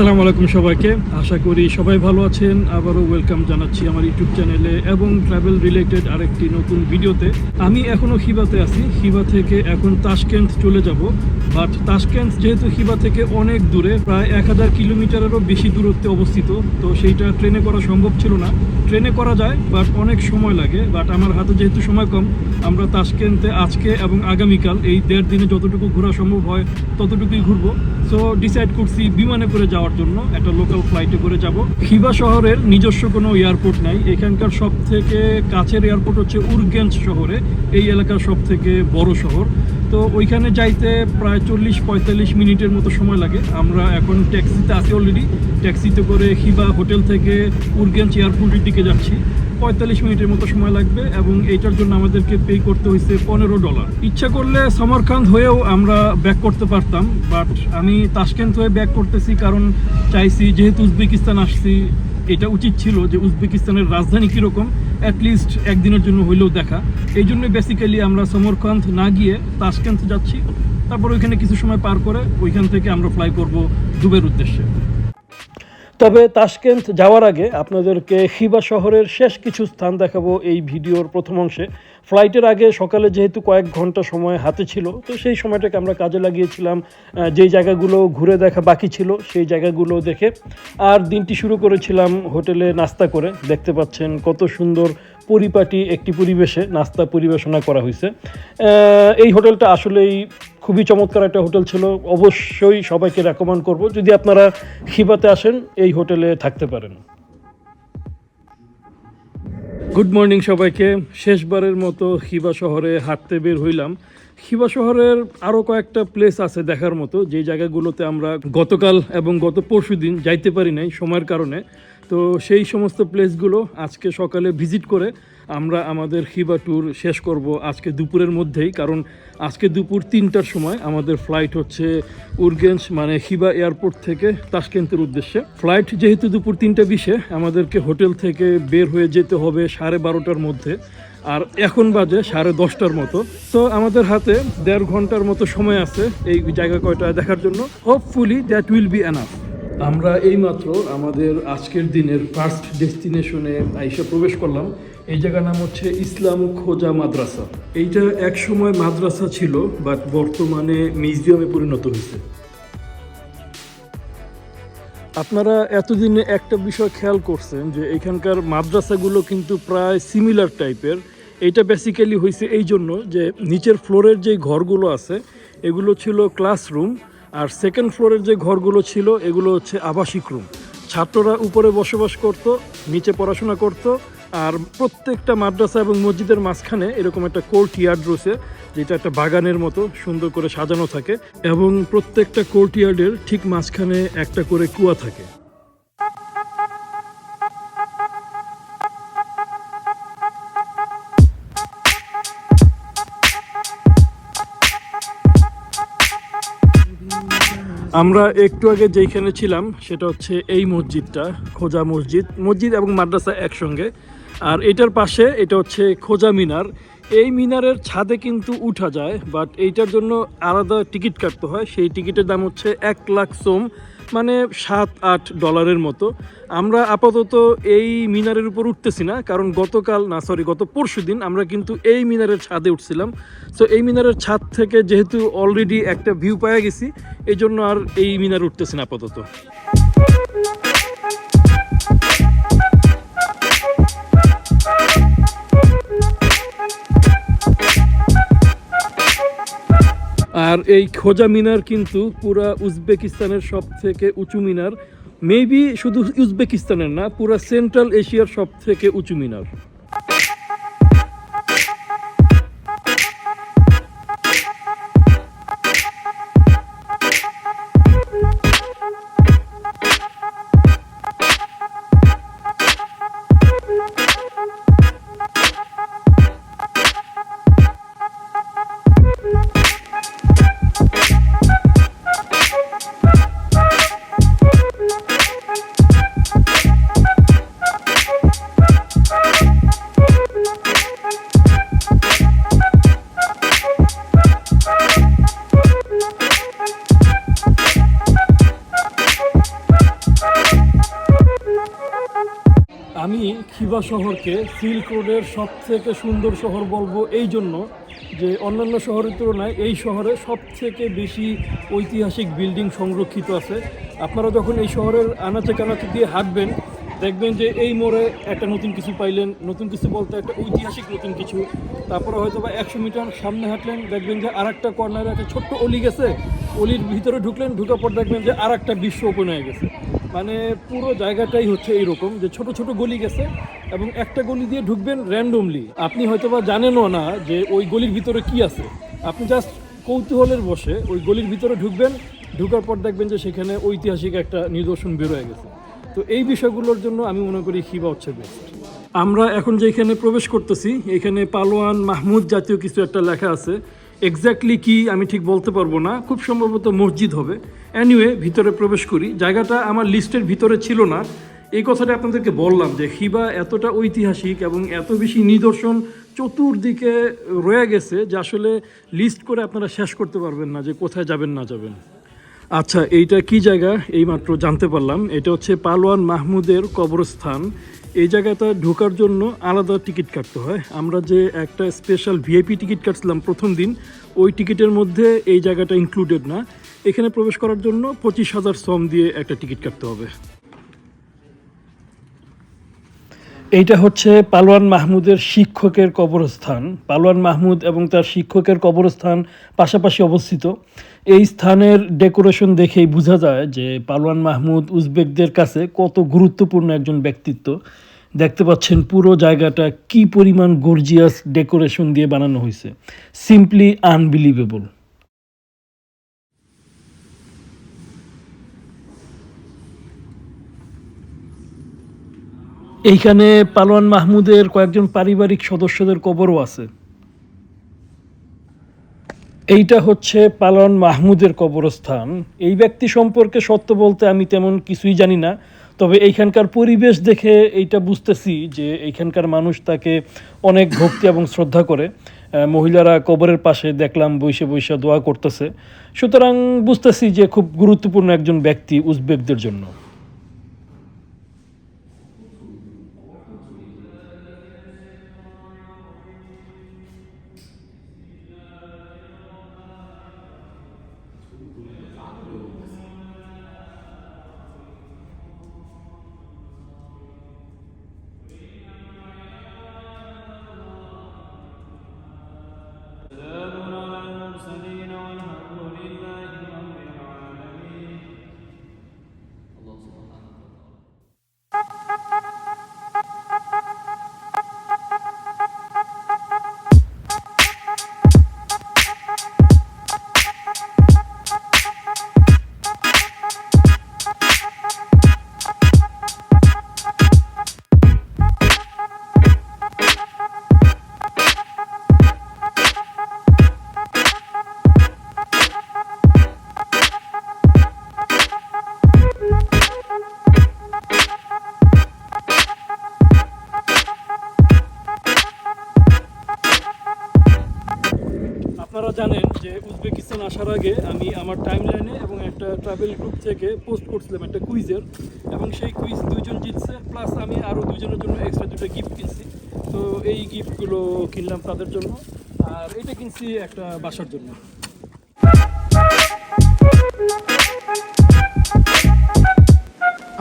আসসালামু আলাইকুম সবাইকে। আশা করি সবাই ভালো আছেন। আবারও ওয়েলকাম জানাচ্ছি আমার ইউটিউব চ্যানেলে এবং ট্রাভেল রিলেটেড আরেকটি নতুন ভিডিওতে আমি এখনও হিবাতে আছি। হিবা থেকে এখন তাশকেন্ট চলে যাব। বাট তাশকেন্ট যেহেতু হিবা থেকে অনেক দূরে, প্রায় এক হাজার কিলোমিটারেরও বেশি দূরত্বে অবস্থিত, তো সেইটা ট্রেনে করা সম্ভব ছিল না। ট্রেনে করা যায় বাট অনেক সময় লাগে। বাট আমার হাতে যেহেতু সময় কম, আমরা তাশকেন্টে আজকে এবং আগামীকাল এই দেড় দিনে যতটুকু ঘোরা সম্ভব হয়, ততটুকুই ঘুরবো। সো ডিসাইড করছি বিমানে করে যাওয়ার জন্য একটা লোকাল ফ্লাইটে করে যাব। খিবা শহরের নিজস্ব কোনো এয়ারপোর্ট নাই। এখানকার সব থেকে কাছের এয়ারপোর্ট হচ্ছে উরগেঞ্জ শহরে। এই এলাকার সব থেকে বড় শহর। তো ওইখানে যাইতে প্রায় চল্লিশ পঁয়তাল্লিশ মিনিটের মতো সময় লাগে। আমরা এখন ট্যাক্সিতে আছি অলরেডি ট্যাক্সিতে করে খিবা হোটেল থেকে উরগেঞ্জ এয়ারপোর্টের দিকে যাচ্ছি। পঁয়তাল্লিশ মিনিটের মতো সময় লাগবে এবং এইটার জন্য আমাদেরকে পে করতে হয়েছে পনেরো ডলার ইচ্ছা করলে সমরকান্ত হয়েও আমরা ব্যাক করতে পারতাম বাট আমি তাশকেন্ট হয়ে ব্যাক করতেছি কারণ চাইছি যেহেতু উজবেকিস্তান আসছি, এটা উচিত ছিল যে উজবেকিস্তানের রাজধানী কীরকম অ্যাটলিস্ট একদিনের জন্য হইলেও দেখা। এই জন্য বেসিক্যালি আমরা সমরকান্ত না গিয়ে তাশকেন্ট যাচ্ছি, তারপর ওইখানে কিছু সময় পার করে ওইখান থেকে আমরা ফ্লাই করব দুবের উদ্দেশ্যে। তবে তাশকেন্ট যাওয়ার আগে আপনাদেরকে হিবা শহরের শেষ কিছু স্থান দেখাবো এই ভিডিওর প্রথম অংশে। ফ্লাইটের আগে সকালে যেহেতু কয়েক ঘণ্টা সময় হাতে ছিল, তো সেই সময়টাকে আমরা কাজে লাগিয়েছিলাম যেই জায়গাগুলো ঘুরে দেখা বাকি ছিল সেই জায়গাগুলো দেখে। আর দিনটি শুরু করেছিলাম হোটেলে নাস্তা করে। দেখতে পাচ্ছেন কত সুন্দর পরিপাটি একটি পরিবেশে নাস্তা পরিবেশনা করা হয়েছে। এই হোটেলটা আসলেই খুবই চমৎকার একটা হোটেল ছিল। অবশ্যই সবাইকে রেকমেন্ড করব। যদি আপনারা খিবাতে আসেন, এই হোটেলে থাকতে পারেন। গুড মর্নিং সবাইকে। শেষবারের মতো খিবা শহরে হাঁটতে বের হইলাম। খিবা শহরের আরও কয়েকটা প্লেস আছে দেখার মতো। যে জায়গাগুলোতে আমরা গতকাল এবং গত পরশু দিন যাইতে পারি নাই সময়ের কারণে। তো সেই সমস্ত প্লেসগুলো আজকে সকালে ভিজিট করে আমরা আমাদের খিবা ট্যুর শেষ করব আজকে দুপুরের মধ্যেই, কারণ আজকে দুপুর তিনটার সময় আমাদের ফ্লাইট হচ্ছে উর্গেঞ্জ মানে খিবা এয়ারপোর্ট থেকে তাশকেন্তের উদ্দেশ্যে। ফ্লাইট যেহেতু দুপুর তিনটা বিশে, আমাদেরকে হোটেল থেকে বের হয়ে যেতে হবে সাড়ে বারোটার মধ্যে, আর এখন বাজে সাড়ে দশটার মতো। তো আমাদের হাতে দেড় ঘণ্টার মতো সময় আছে এই জায়গা কয়টা দেখার জন্য। Hopefully that will be enough আমরা এইমাত্র আমাদের আজকের দিনের ফার্স্ট ডেস্টিনেশনে আইসা প্রবেশ করলাম। এই জায়গার নাম হচ্ছে ইসলাম খোজা মাদ্রাসা। এইটা এক সময় মাদ্রাসা ছিল বাট বর্তমানে মিউজিয়ামে পরিণত হয়েছে। আপনারা এতদিনে একটা বিষয় খেয়াল করছেন যে এখানকার মাদ্রাসাগুলো কিন্তু প্রায় সিমিলার টাইপের এইটা বেসিক্যালি হয়েছে এই জন্য যে নিচের ফ্লোরের যে ঘরগুলো আছে, এগুলো ছিল ক্লাসরুম আর সেকেন্ড ফ্লোরের যে ঘরগুলো ছিল, এগুলো হচ্ছে আবাসিক রুম ছাত্ররা উপরে বসবাস করত, নিচে পড়াশোনা করত আর প্রত্যেকটা মাদ্রাসা এবং মসজিদের মাঝখানে এরকম একটা কোর্ট ইয়ার্ড রয়েছে, যেটা একটা বাগানের মতো সুন্দর করে সাজানো থাকে এবং প্রত্যেকটা কোর্ট ইয়ার্ডের ঠিক মাঝখানে একটা করে কুয়া থাকে। আমরা একটু আগে যেইখানে ছিলাম, সেটা হচ্ছে এই মসজিদটা, খোজা মসজিদ। মসজিদ এবং মাদ্রাসা একসঙ্গে। আর এটার পাশে এটা হচ্ছে খোজা মিনার। এই মিনারের ছাদে কিন্তু উঠা যায় বাট এইটার জন্য আলাদা টিকিট কাটতে হয়। সেই টিকিটের দাম হচ্ছে এক লাখ সোম মানে সাত, আট ডলারের মতো। আমরা আপাতত এই মিনারের উপর উঠতেছি না, কারণ গতকাল, না সরি গত পরশু দিন আমরা কিন্তু এই মিনারের ছাদে উঠছিলাম। সো এই মিনারের ছাদ থেকে যেহেতু অলরেডি একটা ভিউ পাওয়া গেছি এই জন্য আর এই মিনার উঠতেছি না আপাতত। আর এই খোজা মিনার কিন্তু পুরা উজবেকিস্তানের সব থেকে উঁচু মিনার। মেবি শুধু উজবেকিস্তানের না, পুরা সেন্ট্রাল এশিয়ার সব থেকে উঁচু মিনার। আমি খিবা শহরকে সিল্ক রোডের সবথেকে সুন্দর শহর বলব এই জন্য যে অন্যান্য শহরের তুলনায় এই শহরে সব থেকে বেশি ঐতিহাসিক বিল্ডিং সংরক্ষিত আছে। আপনারা যখন এই শহরের আনাচে কানাচে দিয়ে হাঁটবেন, দেখবেন যে এই মোড়ে একটা নতুন কিছু পাইলেন, নতুন কিছু বলতে একটা ঐতিহাসিক নতুন কিছু। তারপরে হয়তো বা একশো মিটার সামনে হাঁটলেন, দেখবেন যে আর একটা কর্নারে একটা ছোট্ট অলি গেছে। অলির ভিতরে ঢুকলেন, ঢুকার পর দেখবেন যে আর একটা বিশ্ব ওপেন হয়ে গেছে। মানে পুরো জায়গাটাই হচ্ছে এইরকম যে ছোট ছোট গলি গেছে এবং একটা গলি দিয়ে ঢুকবেন র্যান্ডমলি আপনি হয়তো বা জানেনও না যে ওই গলির ভিতরে কি আছে। আপনি জাস্ট কৌতূহলের বসে ওই গলির ভিতরে ঢুকবেন, ঢুকার পর দেখবেন যে সেখানে ঐতিহাসিক একটা নিদর্শন বেরোয় গেছে। তো এই বিষয়গুলোর জন্য আমি মনে করি খিবা হচ্ছে বেস্ট আমরা এখন যেখানে প্রবেশ করতেছি, এখানে পালোয়ান মাহমুদ জাতীয় কিছু একটা লেখা আছে। এক্স্যাক্টলি কি আমি ঠিক বলতে পারব না। খুব সম্ভবত মসজিদ হবে। অ্যানিওয়ে ভিতরে প্রবেশ করি। জায়গাটা আমার লিস্টের ভিতরে ছিল না। এই কথাটা আপনাদেরকে বললাম যে হিবা এতটা ঐতিহাসিক এবং এত বেশি নিদর্শন চতুর্দিকে রয়ে গেছে যে আসলে লিস্ট করে আপনারা শেষ করতে পারবেন না যে কোথায় যাবেন, না যাবেন। আচ্ছা এইটা কি জায়গা? এইমাত্র জানতে পারলাম। এটা হচ্ছে পালোয়ান মাহমুদের কবরস্থান। এই জায়গাটা ঢোকার জন্য আলাদা টিকিট কাটতে হয়। আমরা যে একটা স্পেশাল ভিআইপি টিকিট কাটছিলাম প্রথম দিন, ওই টিকিটের মধ্যে এই জায়গাটা ইনক্লুডেড না। এখানে প্রবেশ করার জন্য পঁচিশ হাজার সম দিয়ে একটা টিকিট কাটতে হবে। এইটা হচ্ছে পালোয়ান মাহমুদের শিক্ষকের কবরস্থান। পালোয়ান মাহমুদ এবং তার শিক্ষকের কবরস্থান পাশাপাশি অবস্থিত। এই স্থানের ডেকোরেশন দেখেই বোঝা যায় যে পালোয়ান মাহমুদ উজবেকদের কাছে কত গুরুত্বপূর্ণ একজন ব্যক্তিত্ব। দেখতে পাচ্ছেন পুরো জায়গাটা কি পরিমাণ গর্জিয়াস ডেকোরেশন দিয়ে বানানো হয়েছে। সিম্পলি আনবিলিভেবল এইখানে পালোয়ান মাহমুদের কয়েকজন পারিবারিক সদস্যদের কবরও আছে। এইটা হচ্ছে পালন মাহমুদের কবরস্থান। এই ব্যক্তি সম্পর্কে সত্য বলতে আমি তেমন কিছুই জানি না, তবে এইখানকার পরিবেশ দেখে এইটা বুঝতেছি যে এইখানকার মানুষ তাকে অনেক ভক্তি এবং শ্রদ্ধা করে। মহিলারা কবরের পাশে দেখলাম বৈশে বৈশে দোয়া করতেছে। সুতরাং বুঝতেছি যে খুব গুরুত্বপূর্ণ একজন ব্যক্তি উজবেকদের জন্য। আপনারা জানেন যে উজবেকিস্তান আসার আগে আমি আমার টাইম লাইনে এবং একটা ট্রাভেল গ্রুপ থেকে পোস্ট করছিলাম একটা কুইজের এবং সেই কুইজ দুইজন জিতছে প্লাস আমি আরও দুজনের জন্য এক্সট্রা দুটো গিফট কিনছি। তো এই গিফটগুলো কিনলাম তাদের জন্য। আর এটা কিনছি একটা বাসার জন্য।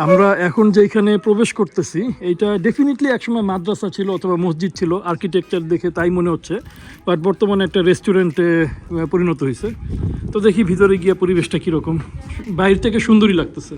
আমরা এখন যেখানে প্রবেশ করতেছি এটা ডেফিনেটলি একসময় মাদ্রাসা ছিল অথবা মসজিদ ছিল আর্কিটেকচার দেখে তাই মনে হচ্ছে বাট বর্তমানে একটা রেস্টুরেন্টে পরিণত হয়েছে তো দেখি ভিতরে গিয়ে পরিবেশটা কীরকম। বাইরে থেকে সুন্দরই লাগতেছে।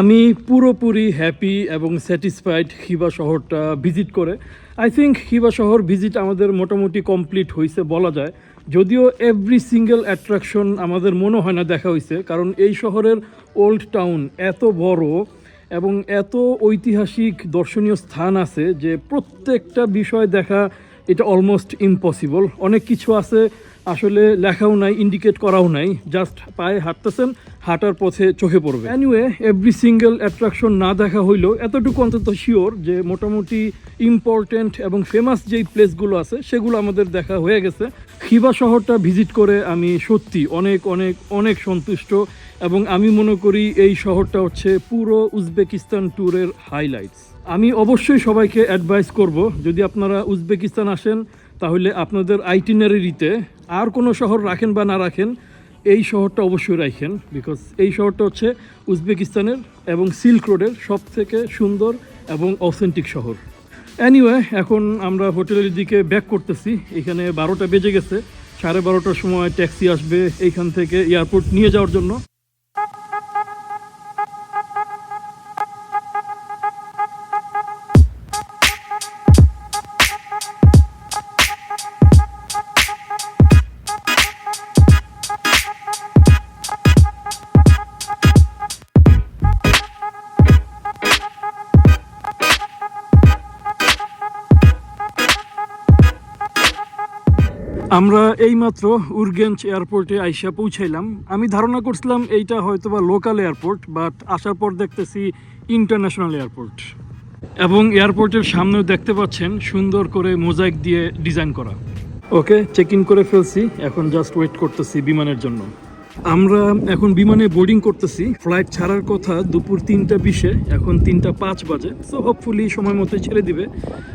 আমি পুরোপুরি হ্যাপি এবং স্যাটিসফাইড খিবা শহরটা ভিজিট করে। আই থিঙ্ক খিবা শহর ভিজিট আমাদের মোটামুটি কমপ্লিট হয়েছে বলা যায়। যদিও এভরি সিঙ্গেল অ্যাট্রাকশন আমাদের মনে হয় না দেখা হয়েছে কারণ এই শহরের ওল্ড টাউন এত বড় এবং এত ঐতিহাসিক দর্শনীয় স্থান আছে যে প্রত্যেকটা বিষয় দেখা এটা অলমোস্ট ইম্পসিবল অনেক কিছু আছে আসলে লেখাও নাই ইন্ডিকেট করাও নাই জাস্ট পায়ে হাঁটতেছেন, হাঁটার পথে চোখে পড়বে। অ্যানিওয়ে এভরি সিঙ্গেল অ্যাট্রাকশন না দেখা হইলেও এতটুকু অন্তত শিওর যে মোটামুটি ইম্পর্টেন্ট এবং ফেমাস যেই প্লেসগুলো আছে, সেগুলো আমাদের দেখা হয়ে গেছে। খিবা শহরটা ভিজিট করে আমি সত্যি অনেক অনেক অনেক সন্তুষ্ট এবং আমি মনে করি এই শহরটা হচ্ছে পুরো উজবেকিস্তান ট্যুরের হাইলাইটস আমি অবশ্যই সবাইকে অ্যাডভাইস করব, যদি আপনারা উজবেকিস্তান আসেন, তাহলে আপনাদের আইটিনারিতে আর কোনো শহর রাখেন বা না রাখেন, এই শহরটা অবশ্যই রাখেন বিকজ এই শহরটা হচ্ছে উজবেকিস্তানের এবং সিল্ক রোডের সব থেকে সুন্দর এবং অথেন্টিক শহর। অ্যানিওয়ে এখন আমরা হোটেলের দিকে ব্যাক করতেছি। এখানে বারোটা বেজে গেছে, সাড়ে বারোটার সময় ট্যাক্সি আসবে এইখান থেকে এয়ারপোর্ট নিয়ে যাওয়ার জন্য। আমরা এইমাত্র উর্গেঞ্জ এয়ারপোর্টে আইসা পৌঁছাইলাম। আমি ধারণা করছিলাম এইটা হয়তো বা লোকাল এয়ারপোর্ট বাট আসার পর দেখতেছি ইন্টারন্যাশনাল এয়ারপোর্ট এবং এয়ারপোর্টের সামনেও দেখতে পাচ্ছেন সুন্দর করে মোজাইক দিয়ে ডিজাইন করা। ওকে চেক ইন করে ফেলছি, এখন জাস্ট ওয়েট করতেছি বিমানের জন্য। আমরা এখন বিমানে বোর্ডিং করতেছি। ফ্লাইট ছাড়ার কথা দুপুর তিনটা বিশে, এখন তিনটা পাঁচ বাজে। সো হোপফুলি সময় মতো ছেড়ে দিবে।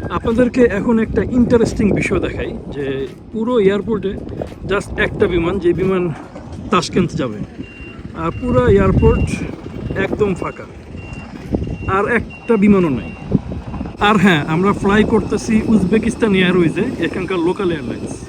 আপনাদেরকে এখন একটা ইন্টারেস্টিং বিষয় দেখাই, যে পুরো এয়ারপোর্টে জাস্ট একটা বিমান, যে বিমান তাসকেন্ট যাবে। আর পুরো এয়ারপোর্ট একদম ফাঁকা। আর একটা বিমানও নাই। আর হ্যাঁ আমরা ফ্লাই করতেছি উজবেকিস্তান এয়ারওয়েজে এখানকার লোকাল এয়ারলাইন্স